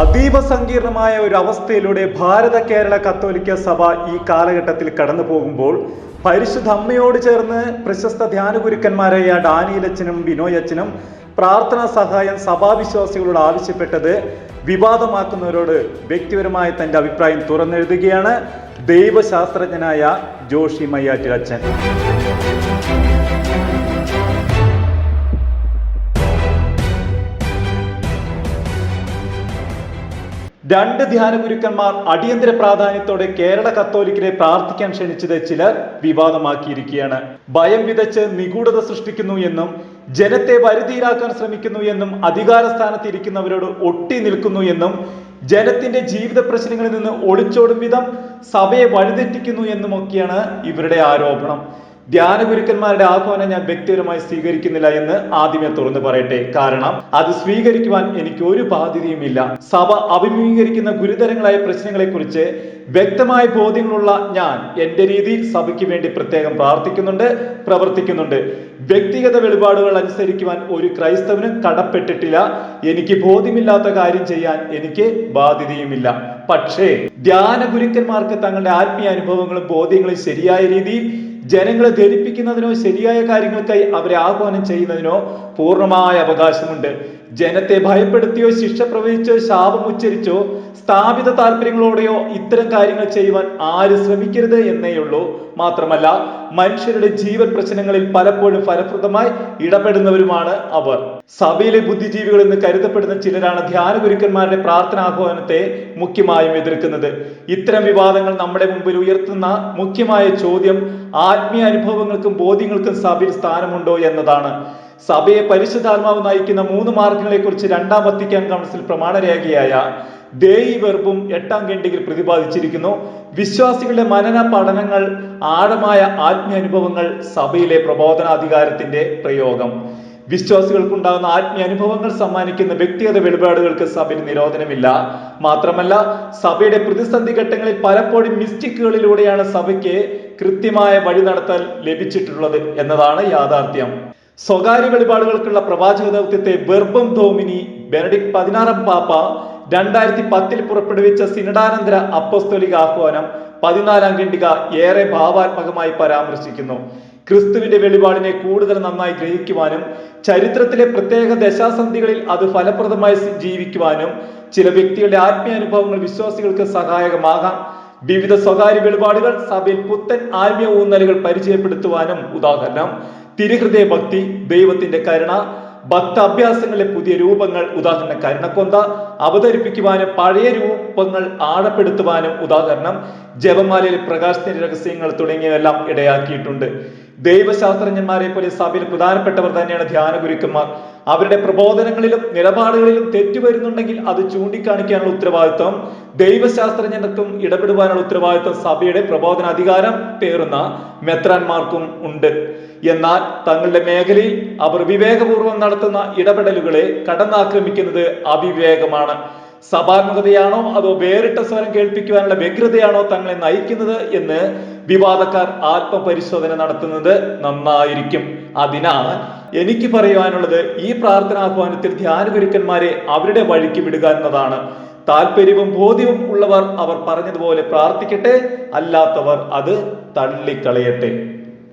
അതീവ സങ്കീർണമായ ഒരു അവസ്ഥയിലൂടെ ഭാരത കേരള കത്തോലിക്ക സഭ ഈ കാലഘട്ടത്തിൽ കടന്നു പോകുമ്പോൾ പരിശുദ്ധ അമ്മയോട് ചേർന്ന് പ്രശസ്ത ധ്യാനഗുരുക്കന്മാരായ ഡാനിയിലച്ചനും ബിനോയച്ചനും പ്രാർത്ഥനാ സഹായം സഭാവിശ്വാസികളോട് ആവശ്യപ്പെട്ടത് വിവാദമാക്കുന്നവരോട് വ്യക്തിപരമായ തന്റെ അഭിപ്രായം തുറന്നെഴുതുകയാണ് ദൈവശാസ്ത്രജ്ഞനായ ജോഷി മയ്യാറ്റിലച്ചൻ. രണ്ട് ധ്യാന ഗുരുക്കന്മാർ അടിയന്തര പ്രാധാന്യത്തോടെ കേരള കത്തോലിക്കരെ പ്രാർത്ഥിക്കാൻ ക്ഷണിച്ചത് ചിലർ വിവാദമാക്കിയിരിക്കുകയാണ്. ഭയം വിതച്ച് നിഗൂഢത സൃഷ്ടിക്കുന്നു എന്നും ജനത്തെ വരുതിയിലാക്കാൻ ശ്രമിക്കുന്നു എന്നും അധികാര സ്ഥാനത്ത് ഇരിക്കുന്നവരോട് ഒട്ടി നിൽക്കുന്നു എന്നും ജനത്തിന്റെ ജീവിത പ്രശ്നങ്ങളിൽ നിന്ന് ഒളിച്ചോടും വിധം സഭയെ വഴിതെറ്റിക്കുന്നു എന്നുമൊക്കെയാണ് ഇവരുടെ ആരോപണം. ധ്യാന ഗുരുക്കന്മാരുടെ ആഹ്വാനം ഞാൻ വ്യക്തിപരമായി സ്വീകരിക്കുന്നില്ല എന്ന് ആദ്യമേ തുറന്നു പറയട്ടെ. കാരണം അത് സ്വീകരിക്കുവാൻ എനിക്ക് ഒരു ബാധ്യതയുമില്ല സഭ അഭിമുഖീകരിക്കുന്ന ഗുരുതരങ്ങളായ പ്രശ്നങ്ങളെ കുറിച്ച് വ്യക്തമായ ബോധ്യങ്ങളുള്ള ഞാൻ എന്റെ രീതിയിൽ സഭയ്ക്ക് വേണ്ടി പ്രത്യേകം പ്രാർത്ഥിക്കുന്നുണ്ട് പ്രവർത്തിക്കുന്നുണ്ട്. വ്യക്തിഗത വെളിപാടുകൾ അനുസരിക്കുവാൻ ഒരു ക്രൈസ്തവനും കടപ്പെട്ടിട്ടില്ല. എനിക്ക് ബോധ്യമില്ലാത്ത കാര്യം ചെയ്യാൻ എനിക്ക് ബാധ്യതയുമില്ല. പക്ഷേ ധ്യാന ഗുരുക്കന്മാർക്ക് തങ്ങളുടെ ആത്മീയ അനുഭവങ്ങളും ബോധ്യങ്ങളും ശരിയായ രീതിയിൽ ജനങ്ങളെ ധരിപ്പിക്കുന്നതിനോ ശരിയായ കാര്യങ്ങൾക്കായി അവരെ ആഹ്വാനം ചെയ്യുന്നതിനോ പൂർണമായ അവകാശമുണ്ട്. ജനത്തെ ഭയപ്പെടുത്തിയോ ശിക്ഷ പ്രവചിച്ചോ ശാപം ഉച്ചരിച്ചോ സ്ഥാപിത താല്പര്യങ്ങളോടെയോ ഇത്തരം കാര്യങ്ങൾ ചെയ്യുവാൻ ആര് ശ്രമിക്കരുത് എന്നേയുള്ളൂ മാത്രമല്ല മനുഷ്യരുടെ ജീവൻ പ്രശ്നങ്ങളിൽ പലപ്പോഴും ഫലപ്രദമായി ഇടപെടുന്നവരുമാണ് അവർ. സഭയിലെ ബുദ്ധിജീവികൾ എന്ന് കരുതപ്പെടുന്ന ചിലരാണ് ധ്യാന ഗുരുക്കന്മാരുടെ പ്രാർത്ഥനാഹ്വാനത്തെ മുഖ്യമായും എതിർക്കുന്നത്. ഇത്തരം വിവാദങ്ങൾ നമ്മുടെ മുമ്പിൽ ഉയർത്തുന്ന മുഖ്യമായ ചോദ്യം ആത്മീയ അനുഭവങ്ങൾക്കും ബോധ്യങ്ങൾക്കും സഭയിൽ സ്ഥാനമുണ്ടോ എന്നതാണ്. സഭയെ പരിശുദ്ധാത്മാവ് നയിക്കുന്ന മൂന്ന് മാർഗങ്ങളെ കുറിച്ച് രണ്ടാം വത്തിക്കാൻ കൗൺസിൽ പ്രമാണരേഖയായ ദേയി വെർബും എട്ടാം ഖണ്ഡികയിൽ പ്രതിപാദിച്ചിരിക്കുന്നു. വിശ്വാസികളുടെ മനന പഠനങ്ങൾ ആഴമായ ആത്മീയ അനുഭവങ്ങൾ സഭയിലെ പ്രബോധനാധികാരത്തിന്റെ പ്രയോഗം. വിശ്വാസികൾക്കുണ്ടാകുന്ന ആത്മീയ അനുഭവങ്ങൾ സമ്മാനിക്കുന്ന വ്യക്തിഗത വെളിപാടുകൾക്ക് സഭയിൽ നിരോധനമില്ല. മാത്രമല്ല സഭയുടെ പ്രതിസന്ധി ഘട്ടങ്ങളിൽ പലപ്പോഴും മിസ്റ്റിക്കുകളിലൂടെയാണ് സഭയ്ക്ക് കൃത്യമായ വഴി നടത്തൽ ലഭിച്ചിട്ടുള്ളത് എന്നതാണ് യാഥാർത്ഥ്യം. സ്വകാര്യ വെളിപാടുകൾക്കുള്ള പ്രവാചക ദൗത്യത്തെ വെർബം ധോമിനി ബെനഡിക് പതിനാറാം പാപ്പ രണ്ടായിരത്തി പത്തിൽ പുറപ്പെടുവിച്ച സിനഡാനന്തര അപ്പസ്തോലിക ആഹ്വാനം പതിനാലാം ഖണ്ഡിക ഏറെ ഭാവാത്മകമായി പരാമർശിക്കുന്നു. ക്രിസ്തുവിന്റെ വെളിപാടിനെ കൂടുതൽ നന്നായി ഗ്രഹിക്കുവാനും ചരിത്രത്തിലെ പ്രത്യേക ദശാസന്ധികളിൽ അത് ഫലപ്രദമായി ജീവിക്കുവാനും ചില വ്യക്തികളുടെ ആത്മീയ അനുഭവങ്ങൾ വിശ്വാസികൾക്ക് സഹായകമാകാം. വിവിധ സ്വകാര്യ വെളിപാടുകൾ സഭയിൽ പുത്തൻ ആത്മീയ ഊന്നലുകൾ പരിചയപ്പെടുത്തുവാനും ഉദാഹരണം തിരുഹൃദയ ഭക്തി ദൈവത്തിന്റെ കരുണ ഭക്താഭ്യാസങ്ങളിലെ പുതിയ രൂപങ്ങൾ ഉദാഹരണം കരുണക്കൊന്ത അവതരിപ്പിക്കുവാനും പഴയ രൂപങ്ങൾ ആഴപ്പെടുത്തുവാനും ഉദാഹരണം ജപമാലയിലെ പ്രകാശത്തിന്റെ രഹസ്യങ്ങൾ തുടങ്ങിയവെല്ലാം ഇടയാക്കിയിട്ടുണ്ട്. ദൈവശാസ്ത്രജ്ഞന്മാരെ പോലെ സഭയിൽ പ്രധാനപ്പെട്ടവർ തന്നെയാണ് ധ്യാന ഗുരുക്കന്മാർ അവരുടെ പ്രബോധനങ്ങളിലും നിലപാടുകളിലും തെറ്റുവരുന്നുണ്ടെങ്കിൽ അത് ചൂണ്ടിക്കാണിക്കാനുള്ള ഉത്തരവാദിത്വം. ദൈവശാസ്ത്രജ്ഞർക്കും ഇടപെടുവാനുള്ള ഉത്തരവാദിത്വം സഭയുടെ പ്രബോധന അധികാരം പേറുന്ന മെത്രാന്മാർക്കും ഉണ്ട്. എന്നാൽ തങ്ങളുടെ മേഖലയിൽ അവർ വിവേകപൂർവം നടത്തുന്ന ഇടപെടലുകളെ കടന്നാക്രമിക്കുന്നത് അവിവേകമാണ്. സഭാത്മകതയാണോ അതോ വേറിട്ട സ്വരം കേൾപ്പിക്കുവാനുള്ള വ്യഗ്രതയാണോ തങ്ങളെ നയിക്കുന്നത് എന്ന് വിവാദക്കാർ ആത്മപരിശോധന നടത്തുന്നത് നന്നായിരിക്കും. അതിനാൽ എനിക്ക് പറയുവാനുള്ളത് ഈ പ്രാർത്ഥനാഹ്വാനത്തിൽ ധ്യാനഗുരുക്കന്മാരെ അവരുടെ വഴിക്ക് വിടുക എന്നതാണ്. താല്പര്യവും ബോധ്യവും ഉള്ളവർ അവർ പറഞ്ഞതുപോലെ പ്രാർത്ഥിക്കട്ടെ അല്ലാത്തവർ അത് തള്ളിക്കളയട്ടെ.